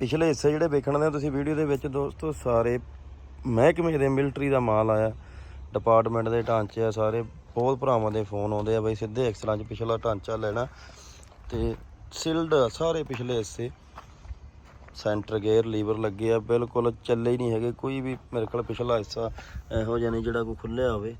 ਪਿਛਲੇ ਹਿੱਸੇ ਜਿਹੜੇ ਵੇਖਣ ਦੇ ਤੁਸੀਂ ਵੀਡੀਓ ਦੇ ਵਿੱਚ ਦੋਸਤੋ ਸਾਰੇ ਮਹਿਕਮੇ ਦੇ ਮਿਲਟਰੀ ਦਾ ਮਾਲ ਆਇਆ। ਡਿਪਾਰਟਮੈਂਟ ਦੇ ਢਾਂਚੇ ਆ ਸਾਰੇ, ਬਹੁਤ ਭਰਾਵਾਂ ਦੇ ਫੋਨ ਆਉਂਦੇ ਆ ਬਈ ਸਿੱਧੇ ਐਕਸਲਾਂ 'ਚ ਪਿਛਲਾ ਢਾਂਚਾ ਲੈਣਾ। ਤੇ ਸਿਲਡ ਆ ਸਾਰੇ ਪਿਛਲੇ ਹਿੱਸੇ। ਸੈਂਟਰ ਗੇਅਰ ਲੀਵਰ ਲੱਗੇ ਆ, ਬਿਲਕੁਲ ਚੱਲੇ ਹੀ ਨਹੀਂ ਹੈਗੇ। ਕੋਈ ਵੀ ਮੇਰੇ ਕੋਲ ਪਿਛਲਾ ਹਿੱਸਾ ਇਹੋ ਜਿਹਾ ਨਹੀਂ ਜਿਹੜਾ ਕੋਈ ਖੁੱਲਿਆ ਹੋਵੇ।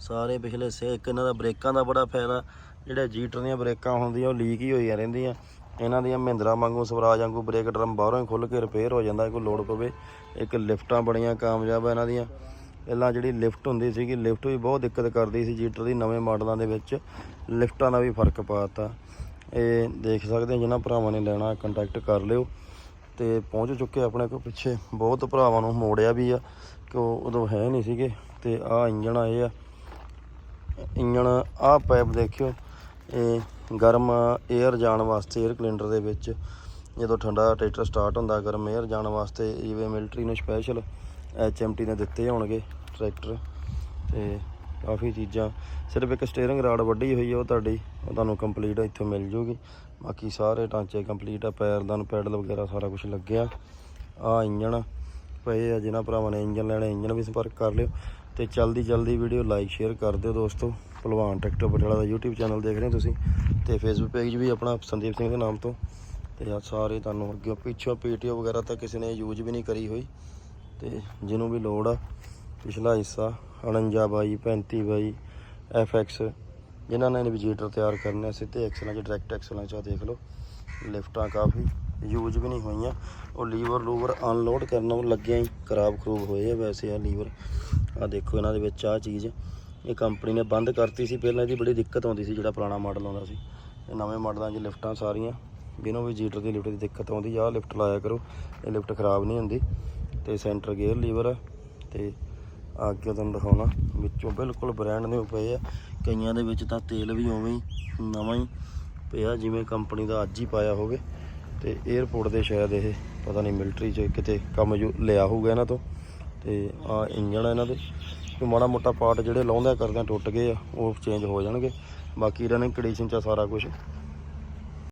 ਸਾਰੇ ਪਿਛਲੇ ਹਿੱਸੇ, ਇੱਕ ਇਹਨਾਂ ਦਾ ਬ੍ਰੇਕਾਂ ਦਾ ਬੜਾ ਫਾਇਦਾ। ਜਿਹੜੇ ਜੀਟਰ ਦੀਆਂ ਬ੍ਰੇਕਾਂ ਹੁੰਦੀਆਂ, ਉਹ ਲੀਕ ਹੀ ਹੋਈਆਂ ਰਹਿੰਦੀਆਂ। ਇਹਨਾਂ ਦੀਆਂ ਮਹਿੰਦਰਾ ਵਾਂਗੂ ਸਵਰਾਜ ਵਾਂਗੂ ਬ੍ਰੇਕ ਡਰਮ ਬਾਹਰੋਂ ਹੀ ਖੁੱਲ ਕੇ ਰਿਪੇਅਰ ਹੋ ਜਾਂਦਾ, ਕੋਈ ਲੋਡ ਪਵੇ, ਇੱਕ ਲਿਫਟਾਂ ਬੜੀਆਂ ਕਾਮਯਾਬ ਆ ਇਹਨਾਂ ਦੀਆਂ। ਪਹਿਲਾਂ ਜਿਹੜੀ ਲਿਫਟ ਹੁੰਦੀ ਸੀਗੀ, ਲਿਫਟ ਵੀ ਬਹੁਤ ਦਿੱਕਤ ਕਰਦੀ ਸੀ ਜੀਟਰ ਦੀ ਨਵੇਂ ਮਾਡਲਾਂ ਦੇ ਵਿੱਚ, ਲਿਫਟਾਂ ਦਾ ਵੀ ਫ਼ਰਕ ਪਾਤਾ ਇਹ ਦੇਖ ਸਕਦੇ ਜਿਹਨਾਂ ਭਰਾਵਾਂ ਨੇ ਲੈਣਾ ਕੰਟੈਕਟ ਕਰ ਲਿਓ। ਤੇ ਪਹੁੰਚ ਚੁੱਕੇ ਆਪਣੇ ਕੋਲ ਪਿੱਛੇ, ਬਹੁਤ ਭਰਾਵਾਂ ਨੂੰ ਮੋੜਿਆ ਵੀ ਆ, ਕਿ ਉਹ ਉਦੋਂ ਹੈ ਨਹੀਂ ਸੀਗੇ। ਤੇ ਆ ਇੰਜਣ ਆਏ ਆ, ਇੰਜਣ ਆ ਪਾਈਪ ਦੇਖਿਓ। ਇਹ ਗਰਮ ਏਅਰ ਜਾਣ ਵਾਸਤੇ ਏਅਰ ਕਲਿੰਡਰ ਦੇ ਵਿੱਚ ਜਦੋਂ ਠੰਡਾ ਟਰੈਕਟਰ ਸਟਾਰਟ ਹੁੰਦਾ, ਗਰਮ ਏਅਰ ਜਾਣ ਵਾਸਤੇ ਜਿਵੇਂ ਮਿਲਟਰੀ ਨੂੰ ਸਪੈਸ਼ਲ ਐਚਐਮਟੀ ਨੇ ਦਿੱਤੇ ਹੋਣਗੇ ਟਰੈਕਟਰ ਤੇ ਕਾਫੀ ਚੀਜ਼ਾਂ। ਸਿਰਫ ਇੱਕ ਸਟੀering ਰਾਡ ਵੱਡੀ ਹੋਈ ਹੈ ਉਹ ਤੁਹਾਡੀ, ਉਹ ਤੁਹਾਨੂੰ ਕੰਪਲੀਟ ਇੱਥੋਂ ਮਿਲ ਜੂਗੀ। ਬਾਕੀ ਸਾਰੇ ਟਾਂਚੇ ਕੰਪਲੀਟ ਆ, ਪੈਰ ਪੈਰਦਾਨ ਪੈਡਲ ਵਗੈਰਾ ਸਾਰਾ ਕੁਝ ਲੱਗਿਆ। ਆ ਇੰਜਣ ਪਏ ਆ, ਜਿਨ੍ਹਾਂ ਭਰਾਵਾਂ ਨੇ ਇੰਜਣ ਲੈਣੇ ਇੰਜਣ ਵੀ ਸੰਪਰਕ ਕਰ ਲਿਓ। ਤੇ ਜਲਦੀ ਜਲਦੀ ਵੀਡੀਓ ਲਾਈਕ, ਸ਼ੇਅਰ ਕਰ ਦਿਓ ਦੋਸਤੋ। ਭਲਵਾਨ ਟਰੈਕਟਰ ਪਟਿਆਲਾ ਦਾ YouTube ਚੈਨਲ ਦੇਖ ਰਹੇ ਹੋ ਤੁਸੀਂ ਤੇ Facebook ਪੇਜ ਵੀ ਆਪਣਾ ਸੰਦੀਪ ਸਿੰਘ ਦੇ ਨਾਮ ਤੋਂ। ਤੇ ਆ ਸਾਰੇ ਤੁਹਾਨੂੰ ਅੱਗੇ ਪਿੱਛੋਂ ਪੀਟੀਓ ਵਗੈਰਾ ਤਾਂ ਕਿਸੇ ਨੇ ਯੂਜ਼ ਵੀ ਨਹੀਂ ਕਰੀ ਹੋਈ। ਤੇ ਜਿਹਨੂੰ ਵੀ ਲੋੜ ਆ, ਪਿਛਲਾ ਹਿੱਸਾ 49 ਬਾਈ 35 ਬਾਈ FX ਜਿਨ੍ਹਾਂ ਨੇ ਵਿਜੀਟਰ ਤਿਆਰ ਕਰਨੇ ਆ, ਸਿੱਧੇ ਐਕਸਲਾਂ 'ਚ ਡਾਇਰੈਕਟ ਐਕਸਲਾਂ 'ਚ ਆਹ ਦੇਖ ਲਓ। ਲਿਫਟਾਂ ਕਾਫੀ ਯੂਜ਼ ਵੀ ਨਹੀਂ ਹੋਈਆਂ। ਉਹ ਲੀਵਰ ਲੂਵਰ ਅਨਲੋਡ ਕਰਨ ਨੂੰ ਲੱਗਿਆ ਹੀ ਖਰਾਬ ਖਰੂਬ ਹੋਏ ਆ ਵੈਸੇ ਆ ਲੀਵਰ ਆ ਦੇਖੋ ਇਹਨਾਂ ਦੇ ਵਿੱਚ ਆ ਚੀਜ਼। ਇਹ ਕੰਪਨੀ ਨੇ ਬੰਦ ਕਰਤੀ ਸੀ। ਪਹਿਲਾਂ ਇਹਦੀ ਬੜੀ ਦਿੱਕਤ ਆਉਂਦੀ ਸੀ ਜਿਹੜਾ ਪੁਰਾਣਾ ਮਾਡਲ ਆਉਂਦਾ ਸੀ। ਇਹ ਨਵੇਂ ਮਾਡਲਾਂ 'ਚ ਲਿਫਟਾਂ ਸਾਰੀਆਂ। ਬਿਨੋਂ ਵੀ ਜੀਟਰ ਦੀ ਲਿਫਟ ਦੀ ਦਿੱਕਤ ਆਉਂਦੀ ਆ। ਲਿਫਟ ਲਾਇਆ ਕਰੋ। ਇਹ ਲਿਫਟ ਖਰਾਬ ਨਹੀਂ ਹੁੰਦੀ। ਤੇ ਸੈਂਟਰ ਗੇਅਰ ਲੀਵਰ ਆ। ਤੇ ਆ ਅੱਗੇ ਤੁਹਾਨੂੰ ਦਿਖਾਉਣਾ। ਵਿੱਚੋਂ ਬਿਲਕੁਲ ਬ੍ਰਾਂਡ ਨਿਊ ਪਏ ਆ। ਕਈਆਂ ਦੇ ਵਿੱਚ ਤਾਂ ਤੇਲ ਵੀ ਉਵੇਂ ਹੀ, ਨਵਾਂ ਹੀ। ਪਿਆ, ਜਿਵੇਂ ਕੰਪਨੀ ਦਾ ਅੱਜ ਹੀ ਪਾਇਆ ਹੋਵੇ ਤੇ 에어ਪੋਰਟ ਦੇ ਸ਼ਾਇਦ ਇਹ ਪਤਾ ਨਹੀਂ ਮਿਲਟਰੀ 'ਚ ਕਿਤੇ ਕੰਮ ਜੋ ਲਿਆ ਹੋਊਗਾ ਇਹਨਾਂ ਤੋਂ ਤੇ ਆ ਇੰਜਣ ਇਹਨਾਂ ਦੇ। ਕੋਈ ਮਾੜਾ ਮੋਟਾ ਪਾਰਟ ਜਿਹੜੇ ਲਾਉਂਦਿਆਂ ਕਰਦਿਆਂ ਟੁੱਟ ਗਏ ਆ, ਉਹ ਚੇਂਜ ਹੋ ਜਾਣਗੇ। ਬਾਕੀ ਇਹਨਾਂ ਨੇ ਕੰਡੀਸ਼ਨ 'ਚ ਆ ਸਾਰਾ ਕੁਝ